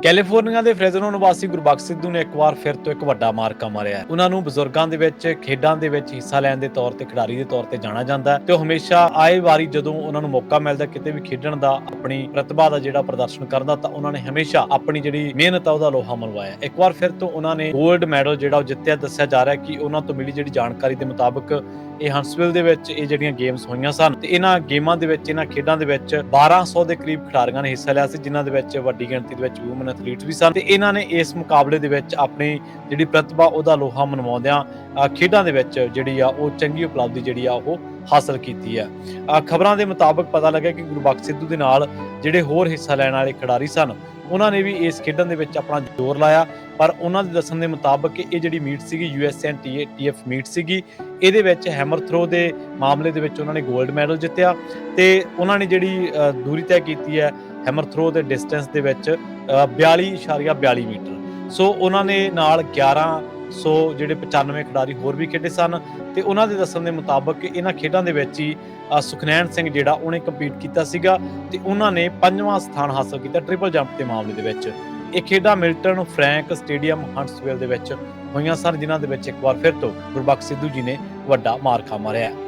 California ਦੇ Fresno ਨਿਵਾਸੀ ਗੁਰਬਖਸ਼ ਸਿੱਧੂ ਨੇ ਇੱਕ ਵਾਰ ਫਿਰ ਤੋਂ ਇੱਕ ਵੱਡਾ ਮਾਰਕਾ ਮਾਰਿਆ ਉਹਨਾਂ ਨੂੰ ਬਜ਼ੁਰਗਾਂ ਦੇ ਵਿੱਚ, ਖੇਡਾਂ ਦੇ ਵਿੱਚ ਹਿੱਸਾ ਲੈਣ ਦੇ ਤੌਰ ਤੇ, ਖਿਡਾਰੀ ਦੇ ਤੌਰ ਤੇ ਜਾਣਿਆ ਜਾਂਦਾ ਹੈ ਤੇ ਉਹ ਹਮੇਸ਼ਾ ਆਏ ਵਾਰੀ ਜਦੋਂ ਉਹਨਾਂ ਨੂੰ ਮੌਕਾ ਮਿਲਦਾ ਕਿਤੇ ਵੀ ਖੇਡਣ ਦਾ, ਆਪਣੀ ਪ੍ਰਤਿਭਾ ਦਾ ਜਿਹੜਾ ਪ੍ਰਦਰਸ਼ਨ ਕਰਦਾ ਤਾਂ ਉਹਨਾਂ ਨੇ ਹਮੇਸ਼ਾ ਆਪਣੀ ਜਿਹੜੀ ਮਿਹਨਤ ਆ, ਉਹਦਾ ਲੋਹਾ ਮਨਵਾਇਆ ਇੱਕ ਵਾਰ ਫਿਰ ਤੋਂ ਉਹਨਾਂ ਨੇ 골ਡ ਮੈਡਲ ਜਿਹੜਾ ਉਹ ਜਿੱਤਿਆ, ਦੱਸਿਆ ਜਾ ਰਿਹਾ ਕਿ ਉਹਨਾਂ ਤੋਂ ਮਿਲੀ ਜਿਹੜੀ ਜਾਣਕਾਰੀ ਦੇ ਮੁਤਾਬਕ ਇਹ ਹੰਸਵਿਲ ਦੇ ਵਿੱਚ ਇਹ ਜਿਹੜੀਆਂ ਗੇਮਸ ਹੋਈਆਂ ਸਨ ਤੇ ਇਹਨਾਂ ਗੇਮਾਂ ਦੇ ਵਿੱਚ, ਇਹਨਾਂ ਖੇਡਾਂ ਦੇ ਵਿੱਚ 1200 ਦੇ ਕਰੀਬ ਖਿਡਾਰੀਆਂ ਨੇ ਹਿੱਸਾ ਲਿਆ ਸੀ, ਜਿਨ੍ਹਾਂ ਦੇ ਵਿੱਚ ਵੱਡੀ ਗਿਣਤੀ ਦੇ ਵਿੱਚ ਔਮਨ ਐਥਲੀਟਸ ਵੀ ਸਨ ਤੇ ਇਹਨਾਂ ਨੇ ਇਸ ਮੁਕਾਬਲੇ ਦੇ ਵਿੱਚ ਆਪਣੀ ਜਿਹੜੀ ਪ੍ਰਤਿਭਾ, ਉਹਦਾ ਲੋਹਾ ਮਨਵਾਉਂਦਿਆਂ ਖੇਡਾਂ ਦੇ ਵਿੱਚ ਜਿਹੜੀ ਆ, ਉਹ ਚੰਗੀ ਉਪਲਬਧੀ ਜਿਹੜੀ ਆ, ਉਹ ਹਾਸਲ ਕੀਤੀ ਆ ਖਬਰਾਂ ਦੇ ਮੁਤਾਬਕ ਪਤਾ ਲੱਗਾ ਕਿ ਗੁਰਬਖਸ਼ ਸਿੱਧੂ ਦੇ ਨਾਲ ਜਿਹੜੇ ਹੋਰ ਹਿੱਸਾ ਲੈਣ ਵਾਲੇ ਖਿਡਾਰੀ ਸਨ, ਉਹਨਾਂ ਨੇ ਵੀ ਇਸ ਖੇਡਾਂ ਦੇ ਵਿੱਚ ਆਪਣਾ ਜ਼ੋਰ ਲਾਇਆ, ਪਰ ਉਹਨਾਂ ਦੇ ਦੱਸਣ ਦੇ ਮੁਤਾਬਕ ਕਿ ਇਹ ਜਿਹੜੀ ਮੀਟ ਸੀਗੀ ਯੂਐਸਐਨ ਟੀਐਫ ਮੀਟ ਸੀਗੀ, ਇਹਦੇ ਵਿੱਚ ਹੈਮਰ ਥਰੋ ਦੇ ਮਾਮਲੇ ਦੇ ਵਿੱਚ ਉਹਨਾਂ ਨੇ 골ਡ ਮੈਡਲ ਜਿੱਤਿਆ ਤੇ ਉਹਨਾਂ ਨੇ ਜਿਹੜੀ ਦੂਰੀ ਤੈਅ ਕੀਤੀ ਹੈ ਹੈਮਰ ਥਰੋ ਦੇ ਡਿਸਟੈਂਸ ਦੇ ਵਿੱਚ 42.42 ਮੀਟਰ। ਸੋ ਉਹਨਾਂ ਨੇ ਨਾਲ 1100 ਜਿਹੜੇ 95 ਖਿਡਾਰੀ ਹੋਰ ਵੀ ਖੇਡੇ ਸਨ ਤੇ ਉਹਨਾਂ ਦੇ ਦੱਸਣ ਦੇ ਮੁਤਾਬਕ ਇਹਨਾਂ ਖੇਡਾਂ ਦੇ ਵਿੱਚ ਹੀ ਸੁਖਨੈਣ ਸਿੰਘ ਜਿਹੜਾ ਉਹਨੇ ਕੰਪੀਟ ਕੀਤਾ ਸੀਗਾ ਤੇ ਉਹਨਾਂ ਨੇ ਪੰਜਵਾਂ ਸਥਾਨ ਹਾਸਲ ਕੀਤਾ ਟ੍ਰਿਪਲ ਜੰਪ ਦੇ ਮਾਮਲੇ ਦੇ ਵਿੱਚ। ਇਹ ਖੇਡਾਂ ਮਿਲਟਨ, ਫਰੈਂਕ ਸਟੇਡੀਅਮ, ਹੰਟਸਵਿਲ ਦੇ ਵਿੱਚ ਹੋਈਆਂ ਸਨ, ਜਿਨ੍ਹਾਂ ਦੇ ਵਿੱਚ ਇੱਕ ਵਾਰ ਫਿਰ ਤੋਂ ਗੁਰਬਖਸ਼ ਸਿੱਧੂ ਜੀ ਨੇ ਵੱਡਾ ਮਾਰਕਾ ਮਾਰਿਆ।